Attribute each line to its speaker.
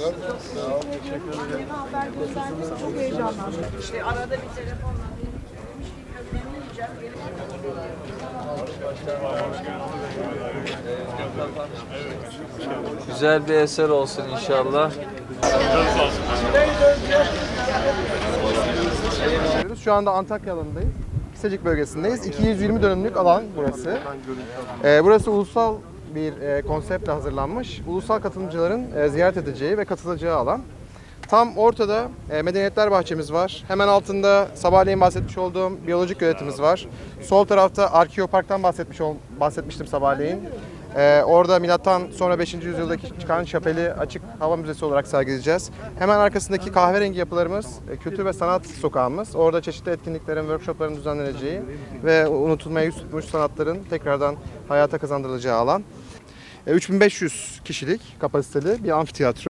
Speaker 1: Anneme haber gönderdim. Çok heyecanlandım.
Speaker 2: İşte arada bir telefonla
Speaker 3: Güzel bir eser olsun inşallah.
Speaker 4: Şu anda Antakya alanındayız. Kisecik bölgesindeyiz. 220 dönümlük alan burası. Ee, burası ulusal bir e, konseptle hazırlanmış. Ulusal katılımcıların e, ziyaret edeceği ve katılacağı alan. Tam ortada e, medeniyetler bahçemiz var. Hemen altında sabahleyin bahsetmiş olduğum biyolojik göletimiz var. Sol tarafta Arkeopark'tan bahsetmiş ol, bahsetmiştim sabahleyin. E, orada milattan sonra 5. yüzyıldaki çıkan şapeli açık hava müzesi olarak sergileyeceğiz. Hemen arkasındaki kahverengi yapılarımız e, kültür ve sanat sokağımız. Orada çeşitli etkinliklerin, workshopların düzenleneceği ve unutulmaya yüz tutmuş sanatların tekrardan hayata kazandırılacağı alan. E, 3500 kişilik kapasiteli bir amfiteyatro.